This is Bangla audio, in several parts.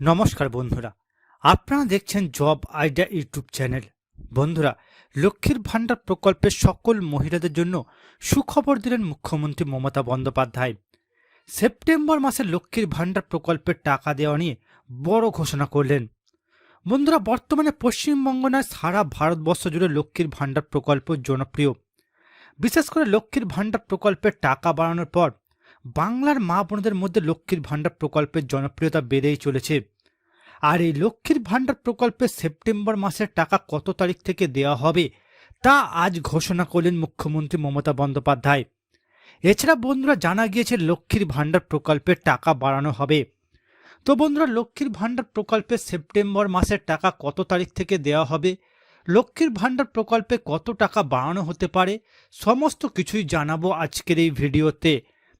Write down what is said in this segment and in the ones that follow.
নমস্কার বন্ধুরা। আপনারা দেখছেন জব আইডিয়া ইউটিউব চ্যানেল। বন্ধুরা, লক্ষ্মীর ভাণ্ডার প্রকল্পের সকল মহিলাদের জন্য সুখবর দিলেন মুখ্যমন্ত্রী মমতা বন্দ্যোপাধ্যায়। সেপ্টেম্বর মাসে লক্ষ্মীর ভাণ্ডার প্রকল্পের টাকা দেওয়া নিয়ে বড় ঘোষণা করলেন। বন্ধুরা, বর্তমানে পশ্চিমবঙ্গ নয়, সারা ভারতবর্ষ জুড়ে লক্ষ্মীর ভাণ্ডার প্রকল্প জনপ্রিয়। বিশেষ করে লক্ষ্মীর ভাণ্ডার প্রকল্পের টাকা বাড়ানোর পর বাংলার মা বোনদের মধ্যে লক্ষ্মীর ভাণ্ডার প্রকল্পের জনপ্রিয়তা বেড়েই চলেছে। আর এই লক্ষ্মীর ভাণ্ডার প্রকল্পে সেপ্টেম্বর মাসের টাকা কত তারিখ থেকে দেওয়া হবে, তা আজ ঘোষণা করলেন মুখ্যমন্ত্রী মমতা বন্দ্যোপাধ্যায়। এছাড়া বন্ধুরা জানা গিয়েছে, লক্ষ্মীর ভাণ্ডার প্রকল্পের টাকা বাড়ানো হবে। তো বন্ধুরা, লক্ষ্মীর ভাণ্ডার প্রকল্পে সেপ্টেম্বর মাসের টাকা কত তারিখ থেকে দেওয়া হবে, লক্ষ্মীর ভাণ্ডার প্রকল্পে কত টাকা বাড়ানো হতে পারে, সমস্ত কিছুই জানাব আজকের এই ভিডিওতে।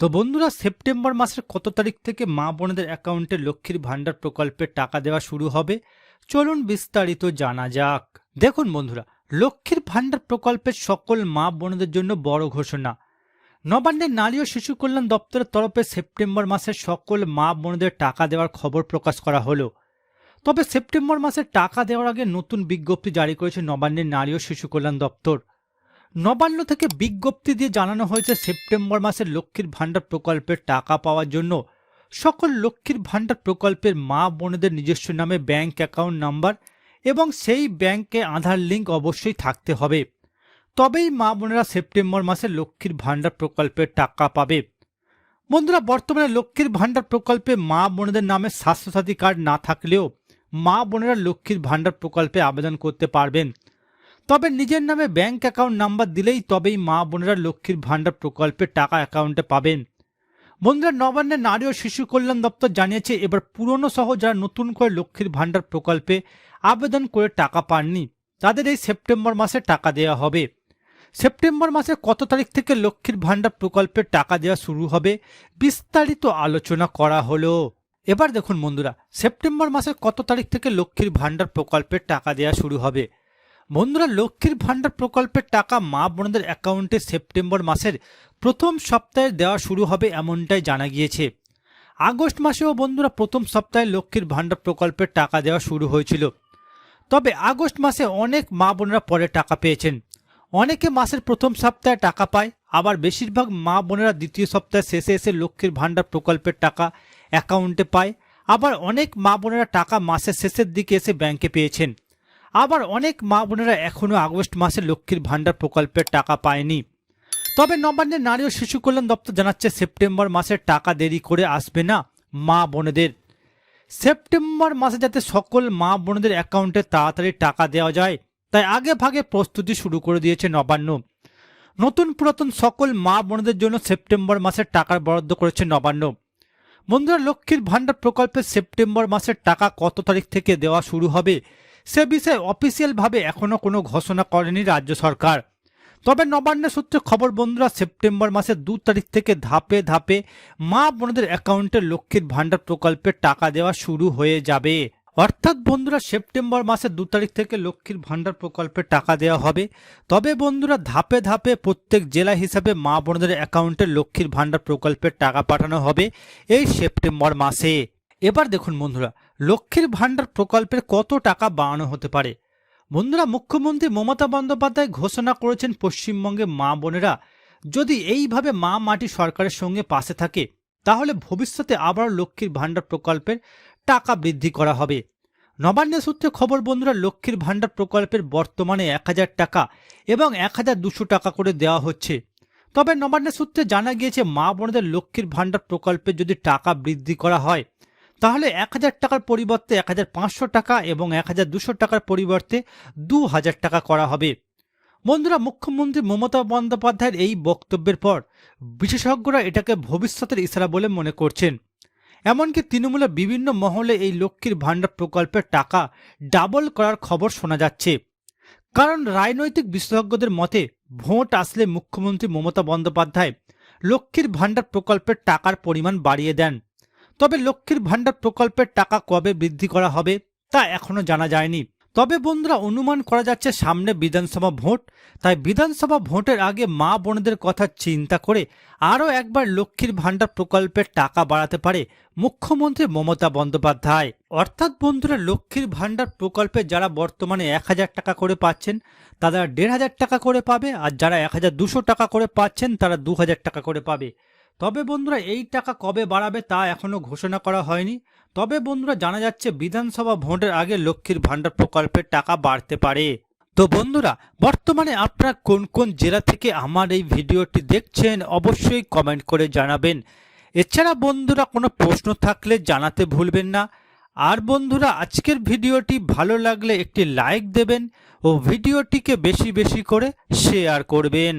তো বন্ধুরা, সেপ্টেম্বর মাসের কত তারিখ থেকে মা বোনদের অ্যাকাউন্টে লক্ষ্মীর ভাণ্ডার প্রকল্পে টাকা দেওয়া শুরু হবে? চলুন বিস্তারিত জানা যাক। দেখুন বন্ধুরা, লক্ষ্মীর ভাণ্ডার প্রকল্পের সকল মা বোনদের জন্য বড় ঘোষণা। নবান্নের নারী ও শিশু কল্যাণ দপ্তরের তরফে সেপ্টেম্বর মাসে সকল মা বোনদের টাকা দেওয়ার খবর প্রকাশ করা হলো। তবে সেপ্টেম্বর মাসে টাকা দেওয়ার আগে নতুন বিজ্ঞপ্তি জারি করেছে নবান্নের নারী ও শিশু কল্যাণ দপ্তর। নবান্ন থেকে বিজ্ঞপ্তি দিয়ে জানানো হয়েছে সেপ্টেম্বর মাসে লক্ষ্মীর ভাণ্ডার প্রকল্পের টাকা পাওয়ার জন্য। সকল লক্ষ্মীর ভাণ্ডার প্রকল্পের মা বোনেদের নিজস্ব নামে ব্যাংক অ্যাকাউন্ট নাম্বার এবং সেই ব্যাংকে আধার লিঙ্ক অবশ্যই থাকতে হবে। তবেই মা বোনেরা সেপ্টেম্বর মাসে লক্ষ্মীর ভাণ্ডার প্রকল্পের টাকা পাবে। বন্ধুরা, বর্তমানে লক্ষ্মীর ভাণ্ডার প্রকল্পে মা বোনেদের নামে স্বাস্থ্যসাথী কার্ড না থাকলেও মা বোনেরা লক্ষ্মীর ভাণ্ডার প্রকল্পে আবেদন করতে পারবেন। তবে নিজের নামে ব্যাংক অ্যাকাউন্ট নাম্বার দিলেই তবেই মা বোনেরা লক্ষ্মীর ভাণ্ডার প্রকল্পের টাকা অ্যাকাউন্টে পাবেন। বন্ধুরা, নবান্নের নারী ও শিশু কল্যাণ দপ্তর জানিয়েছে এবার পুরনো সহ যারা নতুন করে লক্ষ্মীর ভাণ্ডার প্রকল্পে আবেদন করে টাকা পাননি, তাদের এই সেপ্টেম্বর মাসে টাকা দেওয়া হবে। সেপ্টেম্বর মাসে কত তারিখ থেকে লক্ষ্মীর ভাণ্ডার প্রকল্পের টাকা দেওয়া শুরু হবে, বিস্তারিত আলোচনা করা হলো। এবার দেখুন বন্ধুরা, সেপ্টেম্বর মাসের কত তারিখ থেকে লক্ষ্মীর ভাণ্ডার প্রকল্পের টাকা দেওয়া শুরু হবে? বন্ধুরা, লক্ষ্মীর ভাণ্ডার প্রকল্পের টাকা মা বোনদের অ্যাকাউন্টে সেপ্টেম্বর মাসের প্রথম সপ্তাহে দেওয়া শুরু হবে এমনটাই জানা গিয়েছে। আগস্ট মাসেও বন্ধুরা, প্রথম সপ্তাহে লক্ষ্মীর ভাণ্ডার প্রকল্পের টাকা দেওয়া শুরু হয়েছিল। তবে আগস্ট মাসে অনেক মা বোনেরা পরে টাকা পেয়েছেন। অনেকে মাসের প্রথম সপ্তাহে টাকা পায়, আবার বেশিরভাগ মা বোনেরা দ্বিতীয় সপ্তাহে শেষে এসে লক্ষ্মীর ভাণ্ডার প্রকল্পের টাকা অ্যাকাউন্টে পায়। আবার অনেক মা বোনেরা টাকা মাসের শেষের দিকে এসে ব্যাংকে পেয়েছেন। আবার অনেক মা বোনেরা এখনও আগস্ট মাসে লক্ষ্মীর ভাণ্ডার প্রকল্পের টাকা পায়নি। তবে নবান্নের নারী ও শিশু কল্যাণ দপ্তর জানাচ্ছে সেপ্টেম্বর মাসের টাকা দেরি করে আসবে না মা বোনেদের। সেপ্টেম্বর মাসে যাতে সকল মা বোনেদের অ্যাকাউন্টে তাড়াতাড়ি টাকা দেওয়া যায়, তাই আগে ভাগে প্রস্তুতি শুরু করে দিয়েছে নবান্ন। নতুন পুরাতন সকল মা বোনেদের জন্য সেপ্টেম্বর মাসের টাকার বরাদ্দ করেছে নবান্ন। বন্ধুরা, লক্ষ্মীর ভাণ্ডার প্রকল্পে সেপ্টেম্বর মাসের টাকা কত তারিখ থেকে দেওয়া শুরু হবে সে বিষয়ে অফিসিয়ালভাবে এখনও কোনো ঘোষণা করেনি রাজ্য সরকার। তবে নবান্নের সূত্রে খবর, বন্ধুরা, সেপ্টেম্বর মাসের দু তারিখ থেকে ধাপে ধাপে মা বোনদের অ্যাকাউন্টে লক্ষ্মীর ভাণ্ডার প্রকল্পের টাকা দেওয়া শুরু হয়ে যাবে। অর্থাৎ, বন্ধুরা, সেপ্টেম্বর মাসের দু তারিখ থেকে লক্ষ্মীর ভাণ্ডার প্রকল্পের টাকা দেওয়া হবে। তবে, বন্ধুরা, ধাপে ধাপে প্রত্যেক জেলা হিসাবে মা বোনদের অ্যাকাউন্টে লক্ষ্মীর ভাণ্ডার প্রকল্পের টাকা পাঠানো হবে এই সেপ্টেম্বর মাসে। এবার দেখুন, বন্ধুরা লক্ষ্মীর ভাণ্ডার প্রকল্পের কত টাকা বাড়ানো হতে পারে? বন্ধুরা, মুখ্যমন্ত্রী মমতা বন্দ্যোপাধ্যায় ঘোষণা করেছেন পশ্চিমবঙ্গে মা বোনেরা যদি এইভাবে মা মাটি সরকারের সঙ্গে পাশে থাকে, তাহলে ভবিষ্যতে আবার লক্ষ্মীর ভাণ্ডার প্রকল্পের টাকা বৃদ্ধি করা হবে। নবান্ন সূত্রে খবর, বন্ধুরা, লক্ষ্মীর ভাণ্ডার প্রকল্পের বর্তমানে এক হাজার টাকা এবং এক হাজার দুশো টাকা করে দেওয়া হচ্ছে। তবে নবান্ন সূত্রে জানা গিয়েছে, মা বোনদের লক্ষ্মীর ভাণ্ডার প্রকল্পে যদি টাকা বৃদ্ধি করা হয় তাহলে এক হাজার টাকার পরিবর্তে এক হাজার পাঁচশো টাকা এবং এক হাজার দুশো টাকার পরিবর্তে দু হাজার টাকা করা হবে। বন্ধুরা, মুখ্যমন্ত্রী মমতা বন্দ্যোপাধ্যায়ের এই বক্তব্যের পর বিশেষজ্ঞরা এটাকে ভবিষ্যতের ইশারা বলে মনে করছেন। এমনকি তৃণমূলের বিভিন্ন মহলে এই লক্ষ্মীর ভাণ্ডার প্রকল্পের টাকা ডাবল করার খবর শোনা যাচ্ছে। কারণ রাজনৈতিক বিশেষজ্ঞদের মতে, ভোট আসলে মুখ্যমন্ত্রী মমতা বন্দ্যোপাধ্যায় লক্ষ্মীর ভাণ্ডার প্রকল্পের টাকার পরিমাণ বাড়িয়ে দেন। তবে লক্ষ্মীর ভাণ্ডার প্রকল্পের টাকা কবে বৃদ্ধি করা হবে তা এখনও জানা যায়নি। তবে বন্ধুরা, অনুমান করা যাচ্ছে সামনে বিধানসভা ভোট। তাই বিধানসভা ভোটের আগে মা বোনদের কথা চিন্তা করে আরও একবার লক্ষ্মীর ভাণ্ডার প্রকল্পের টাকা বাড়াতে পারে মুখ্যমন্ত্রী মমতা বন্দ্যোপাধ্যায়। অর্থাৎ বন্ধুরা, লক্ষ্মীর ভাণ্ডার প্রকল্পে যারা বর্তমানে এক হাজার টাকা করে পাচ্ছেন, তারা দেড় হাজার টাকা করে পাবে আর যারা এক হাজার দুশো টাকা করে পাচ্ছেন, তারা দু হাজার টাকা করে পাবে। তবে বন্ধুরা এই টাকা কবে বাড়াবে তা এখনও ঘোষণা করা হয়নি। তবে বন্ধুরা জানা যাচ্ছে বিধানসভা ভোটের আগে লক্ষ্মীর ভাণ্ডার প্রকল্পের টাকা বাড়তে পারে। তো বন্ধুরা, বর্তমানে আপনারা কোন কোন জেলা থেকে আমার এই ভিডিওটি দেখছেন অবশ্যই কমেন্ট করে জানাবেন। এছাড়া বন্ধুরা কোনো প্রশ্ন থাকলে জানাতে ভুলবেন না। আর বন্ধুরা, আজকের ভিডিওটি ভালো লাগলে একটি লাইক দেবেন ও ভিডিওটিকে বেশি বেশি করে শেয়ার করবেন।